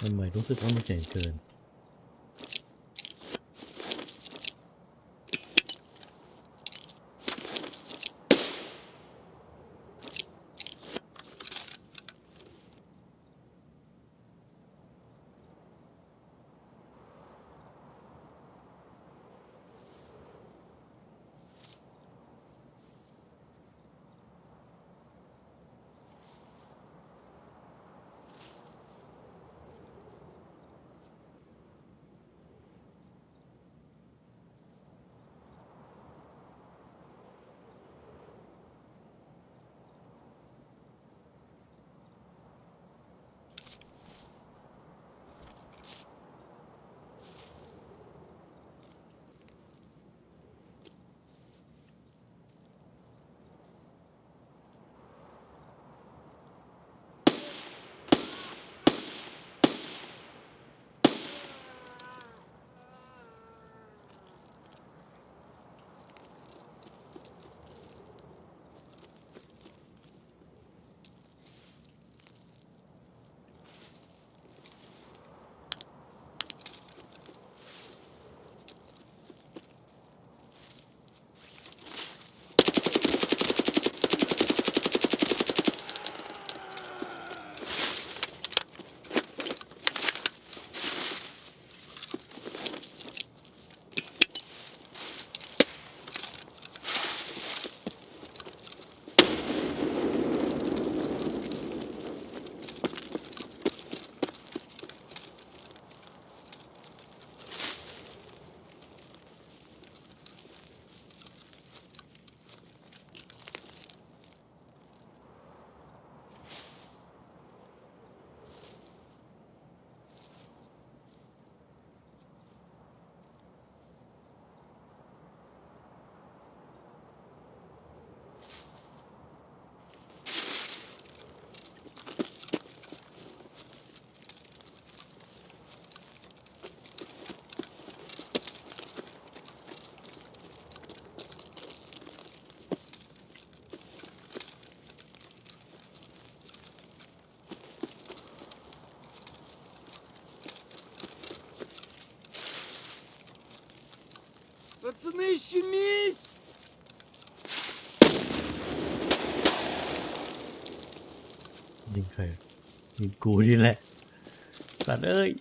มันเหมือนรู้สึกว่ามันเจ๋งเกิน Пацаны, щемись! Nhìn khởi Nhìn cú đi lẹ Bạn ơi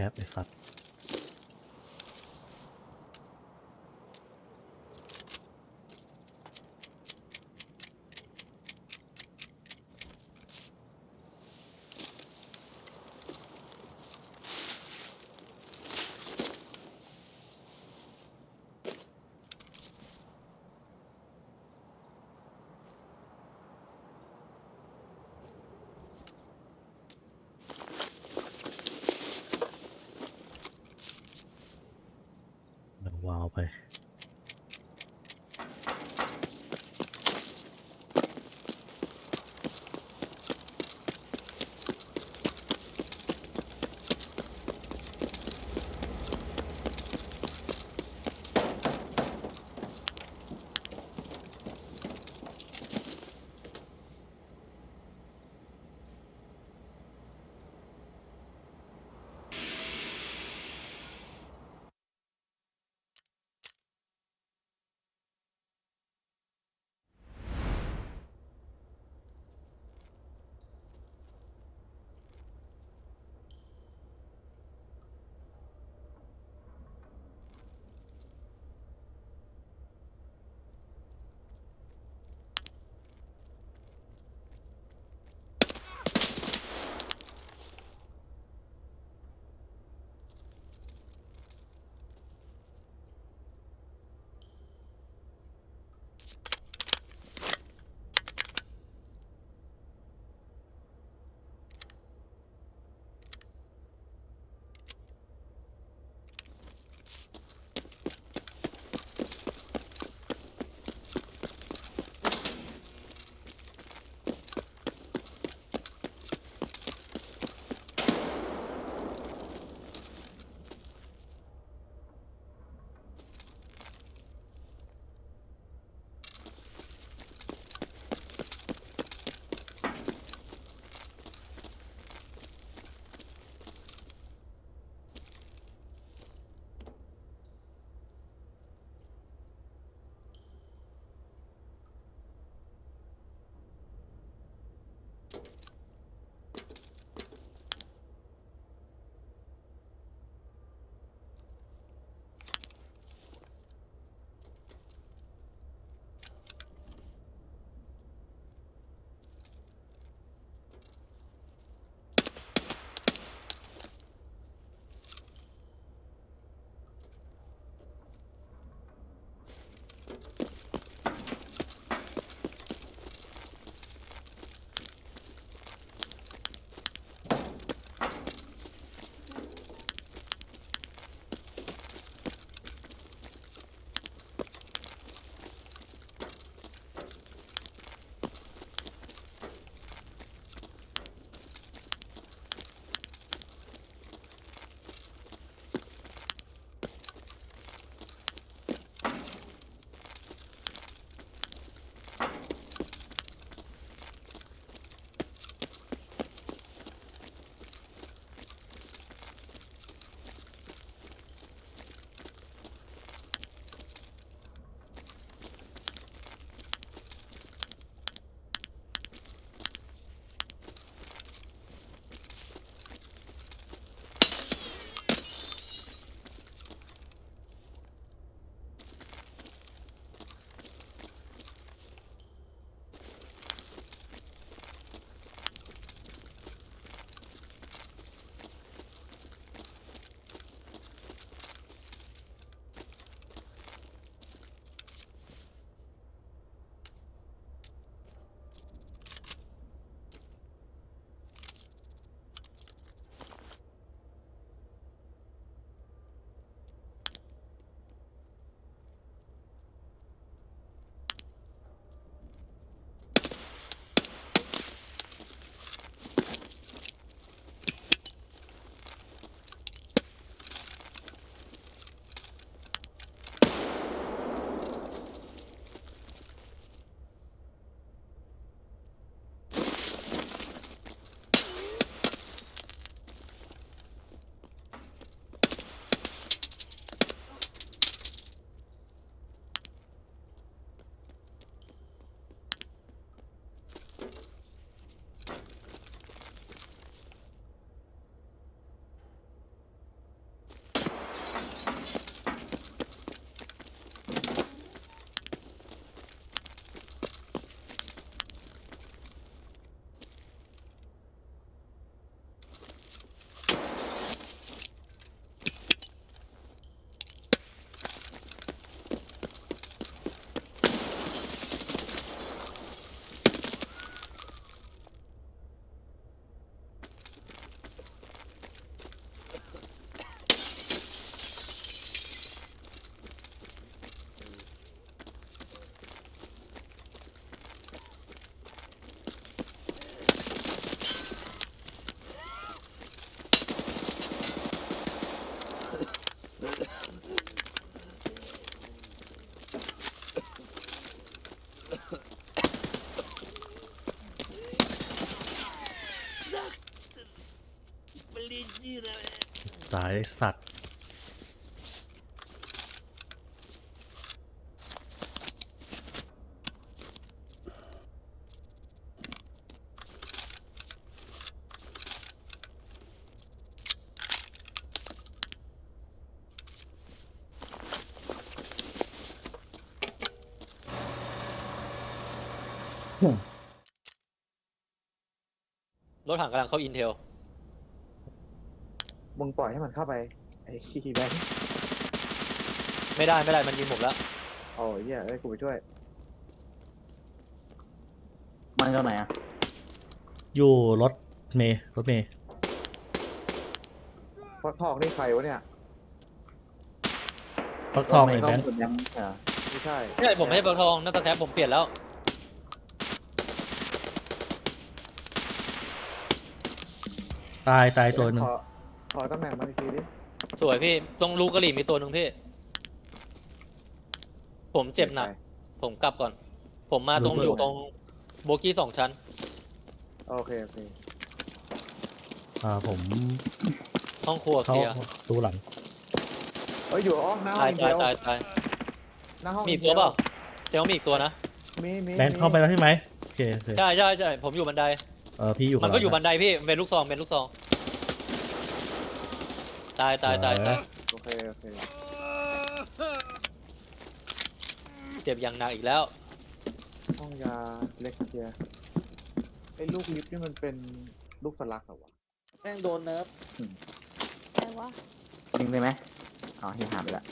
แคปไอสัตว์ายสัตว์ รถถังกำลังเข้าอินเทล มึงปล่อยให้มันเข้าไป ไอ้ขี้แบงค์ไม่ได้ไม่ได้มันยิงผมแล้วโอ้ยเหี้ยเอ้ยกูไปช่วย มันจากไหนอะอยู่รถเมย์รถเมย์เพราะทองนี่ใครวะเนี่ย ฟักทองเลยแบงค์รถแบงค์เหรอไม่ใช่ไม่ใช่ผมไม่ใช่เบลทองนั่นตะแทบผมเปลี่ยนแล้วตายตายตัวหนึ่งขอ ขอตำแหน่งมันอีกทีดิสวยพี่ ตรงลูกกะหรี่มีตัวหนึ่งพี่ ผมเจ็บหนัก ผมกลับก่อน ผมมาตรงอยู่ตรงโบกี้สองชั้น โอเคโอเคอ่าผมห้องครัวเคเข้าลียร์ตูหลังเอ้ยอยู่อ๋อหน้าห้อตางยอินเทตายลตายตายหน้าห้องมีอิอีนกเทตัวลเปล่าเซลมีอีกตัวนะ มีมีแบงค์เข้าไปแล้วใช่ไหมโอเคโอเคใช่ใช่ใช่ผมอยู่บันได เออพี่อยู่มันก็อยู่ข้างหบัลังนไดพี่มันเป็นลูกซองเป็นลูกซอง ตายตายตายตายโอเคโอเคเจ็บอย่างหนักอีกแล้ว ห้องยาเล็กเชียร์ไอ้ลูกลิฟต์นี่มันเป็นลูกสลักเหรอวะแม่งโดนเนิร์ฟอะไรวะยิงได้ไหมอ๋อเฮียหาไปละ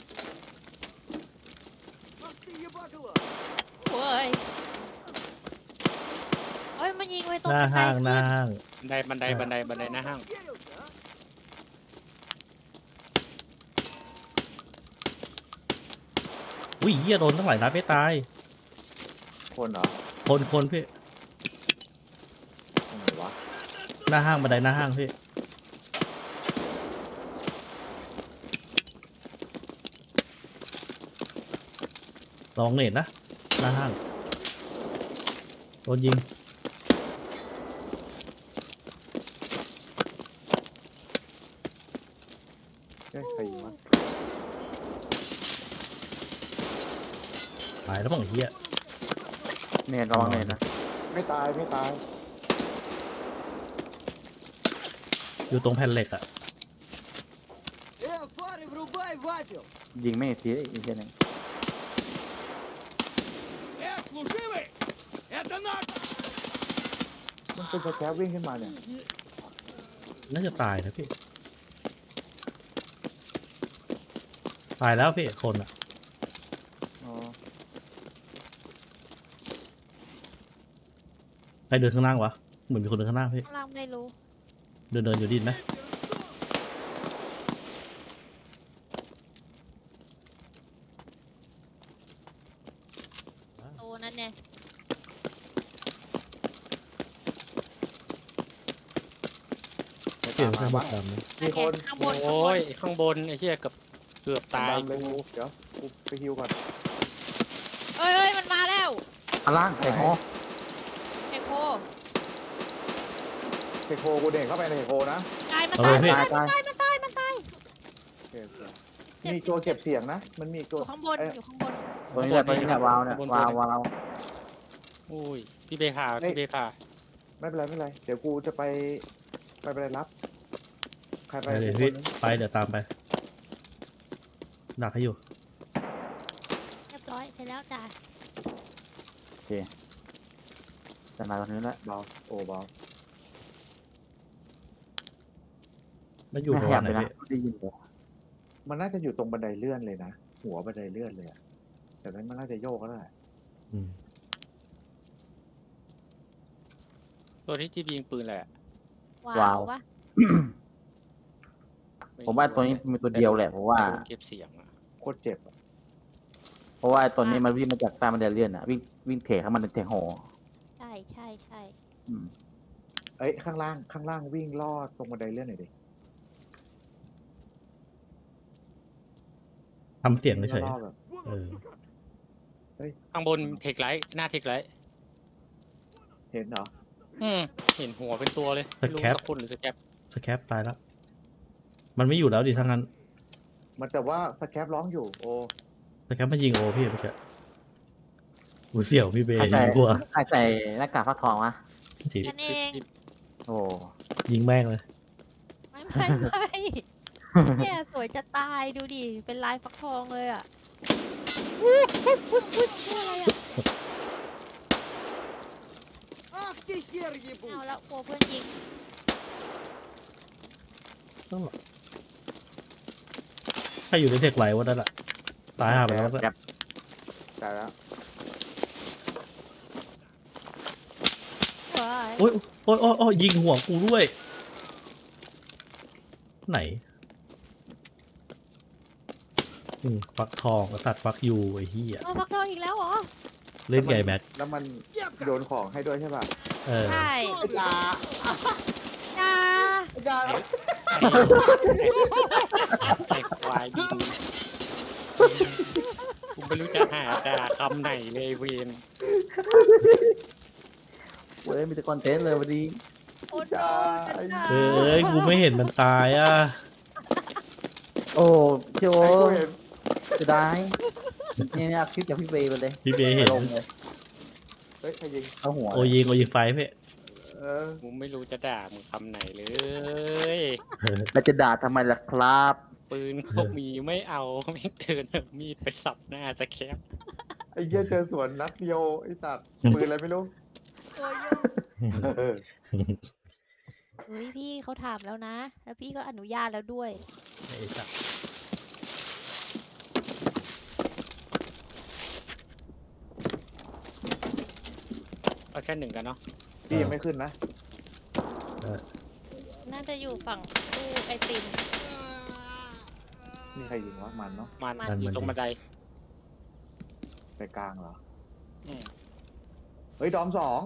โอ้ยเอ้ยมันยิงไปตรงหน้าบันไดห้างหน้าขึ้นห้างบันไดบันไดบันไดบันไดหน้าห้าง อุ้ยเหี้ยโดนตั้งหลายนัดไม่ตาย คนเหรอคนคนพี่ตรงไหนวะหน้าห้างบันไดหน้าห้างพี่ลองเน็ตนะหน้าห้างโดนยิง เอ้ยใครยิงวะ ตายแล้วบ้างไอ้เหี้ย เนนระวังเนนนะ ไม่ตายไม่ตาย อยู่ตรงแผ่นเหล็กอะ Э, фары, врубай вапел! ยิงไม่เสียอีกทีหนึง Э, служивый! Это наш! มันเป็นสแคปวิ่งขึ้นมาเนี่ย น่าจะตายนะพี่ ตายแล้วพี่คนอะ ใครเดินข้างล่างวะ เหมือนมีคนเดินข้างล่างพี่ ข้างล่างไม่รู้ เดินเดินอยู่ดินไหมโตนั่นเนี่ยเปลี่ยนแค่บอกดำนะมีคนข้างบนข้างบโอ้นยข้างบนไอ้เหี้ยเกับเกือบตายดำเลยกูกู เดี๋ยวกูไปฮิวก่อน เอ้ยเอ้ยมันมาแล้ว ข้างล่างไอ้โหเอโค เทโคกูเด่นเข้าไปในเทโคนะ ตายมันเอาตายเลยพี่มันตายมันตายมันตาย โอเคโอเคมีตัวเก็บเสียงนะ มันมีอตัวยู่ข้างบนเอ้ยอยู่ข้างบนตัวนี้แหละตัวนี้แหละวาวเนี่ยวาววาวโอ้ยพี่เบคาพี่เบคาไม่เป็นไรไม่เป็นไร เดี๋ยวกูจะไปไปไปรับ ใครไปไปเลยกูพี่คนนึงไปเดี๋ยวตามไปดักให้อยู่เรียบร้อยเสร็จแล้วจ้าจะมาตรงนี้แล้วเบาโอ้เบา แล้วอยู่ไม่ตรขงยับไหนเลยนะพี่ไม่ได้ยินเลยมันน่าจะอยู่ตรงบันไดเลื่อนเลยนะ หัวบันไดเลื่อนเลยอะแต่นั้นมันน่าจะโยกก็ได้อืมตัวที่จีบยิงปืนแหละว้าววะผมว่าตัวนี้มีตัวเดียวแหละเพราะว่าเก็บเสียงอะโคตรเจ็บอะเพราะว่าไอ้ตัวนี้มันวิ่งมาจากใต้บันไดเลื่อนอะวิ่งวิ่งเถะเข้ามาในเถะหอใช่ใช่ใช่อืมเอ้ยข้างล่างข้างล่างวิ่งลอดตรงบันไดเลื่อนหน่อยดิ ทำเสียงเฉยล่อๆแบบๆเออข้างบนเทคไลท์หน้าเทคไลท์เห็นเหรอ อืมเห็นหัวเป็นตัวเลยไม่รู้สแคปสักคนหรือสแคปสแคปตายแล้ว มันไม่อยู่แล้วดิทั้งนั้นมันแต่ว่าสแคปร้องอยู่ โอแต่แค่มันยิงโอพี่เมื่อกี้อูเสี่ยวพี่เบย์ใครยิใส่งกลัวใครใส่หน้ากากฟักทองวะจีกันเอง โอ้ยิงแม่งเลย ไม่ไม่ไม่ เนี่ยสวยจะตายดูดิ เป็นลายฟักทองเลยอ่ะอู้หูหูหูนี่อะไรอ่ะ Ах ты хер ไม่ ебу! เอาแล้วกลัวเพื่อนยิง ใครอยู่ในเทคไลท์วะนั่นอะตายหาไปแล้ว แบ อะ บ แต่แล้ว ว้าย โอ้ยโอ้ยโอ้ยโอ้ยยิงหัวกูด้วย ไหน อืมฟักทองกษัตริย์ฟักยูไอ้เหี้ยเอาฟักทองอีกแล้วเหรอ เล่นไงแม็กแล้วมันโยนของให้ด้วยใช่ป่ะเออใช่ไอ้จ่าจ้าไอ้จ่าไอ้ควายดิงกูไม่รู้จะหาด่าคำไหนเลยเวนเว้ยมีแต่คอนเทนต์เลยวันนี้โอ้โหจ่าจะจ้าเอ้ยกูไม่เห็นมันตายอะ โอ้พี่โอไอ้กูเห็น จะได้เนี่ยเนี่ยคลิปจากพี่เบย์ไปเลยพี่เบย์ไปเห็นลงเลยเฮ้ยใครยิงเอาหัวโอยิงโอยิงไฟเพ่เออกูไม่รู้จะด่ามึงคำไหนเลยแล้วจะด่าทำไมล่ะครับปืนเขามีไม่เอาไม่เดินเอามีดไปสับหน้าตะแคบไอ้เหี้ยเจอสวนนัดเดียวไอ้สัตว์ปืนอะไรไม่รู้โอ้ยเออเฮ้ยพี่เขาถามแล้วนะ แล้วพี่ก็อนุญาตแล้วด้วยไอ้สัส เอาแค่หนึ่งกันเนาะพี่ยังไม่ขึ้นนะน่าจะอยู่ฝั่งตู้ไอติม มีใครยิงวะมันเนาะมันมัน อยู่ตรงบันไดไปกลางเหรออืมเฮ้ยดอมสอง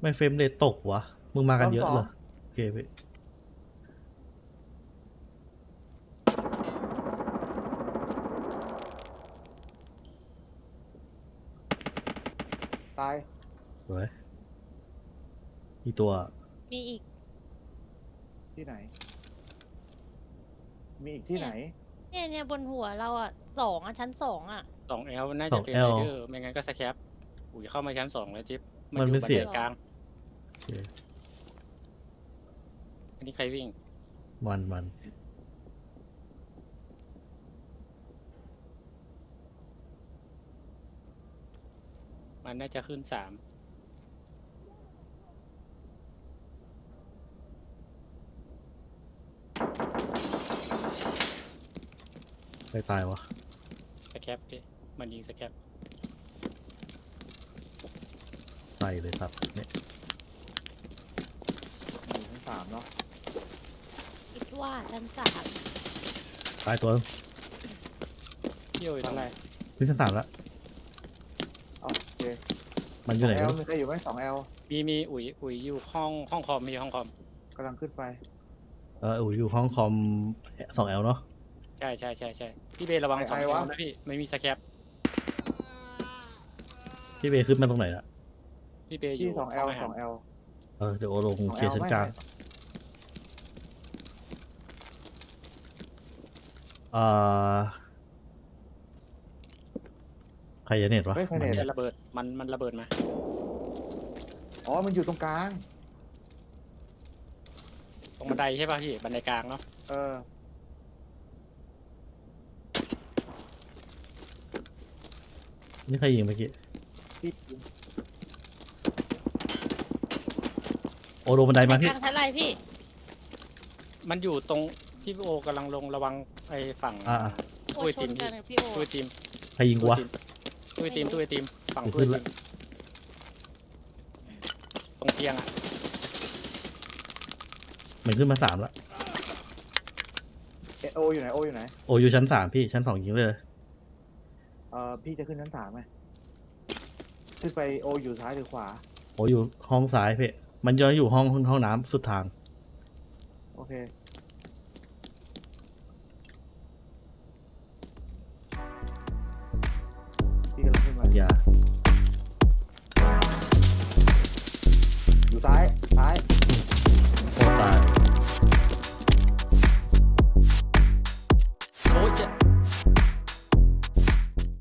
ไม่เฟรมเลยตกวะมึงมากันเยอะรอบสองเหรอโอเคพี่ ตายสวยอีกตัวมีอีก ที่ไหน มีอีกที่ไหน เนี่ยเนี่ยบนหัวเราอะสองอะชั้นสองอะ สองเอลน่าสจะองเป็น L ไรเดอร์ไม่งั้นก็สแคปอุ้ยเข้ามาชั้นสองแล้วจิ๊บมันไม่อยู่บัเสียไดกลางโอเคอันนี้ใครวิ่ง มันมัน มันน่าจะขึ้นสามใครตายวะสแคปพี่มันยิงสแคปใส่เลยครับเนี่ยมีทั้งสามเนาะคิดว่าชั้นสามตายตัวนึงพี่โอ้ยอะไรขึ้นชั้นสามแล้วอ๋อโอเค มันอสยู่อไหนงแอลวะมีใครอยู่ไหมสองแอลมีมีอุ๋ยอุ๋ยอยู่ห้องห้องคอมมีห้องคอมกำลังขึ้นไปเอออยู่ห้องคอมสองแอลเนาะใช่ใช่ใช่ใช่พี่เบย์ระวังไอ้สองไอ้เอวะลนะพี่ไม่มีสแคปพี่เบย์ขึ้นมาตรงไหนละพี่เบย์อที่ยู่สองแอลห้าสองแอลเออเดี๋ยวโอลงสองเคลียร์ L ชั้นไม่กลางไม่เอ่อใครจะเน็ตวะเฮ้ยใครเน็ต มันระเบิดมันมันระเบิดมาอ๋อ มันอยู่ตรงกลาง ตรงบันไดใช่ป่ะพี่บันไดกลางเนาะเออ นี่ใครยิงเมื่อกี้ พี่ยิงโอลงบันไดมากพี่ลางชั้นอะไรพี่ มันอยู่ตรงที่พี่โอกำลังลงระวังไอ้ฝั่งอ่า โอ้อุ้ยชตินมกันกับพี่โอตู้ไอติมใครยิงกูวะตู้ ไอติมตู้ไอติมฝั่งกูตู้ขึ้ไอนละติมตรงเตียงอะเหมือนขึ้นมาสามละเอโออยู่ไหนโออยู่ไหนโออยู่ชั้นสามพี่ชั้นสองยิงเลย เออพี่จะขึ้นชั้นสามไหมขึ้นไปโออยู่ซ้ายหรือขวา โออยู่ห้องซ้ายพี่มันจะอยู่ห้องห้องน้ำสุดทาง โอเค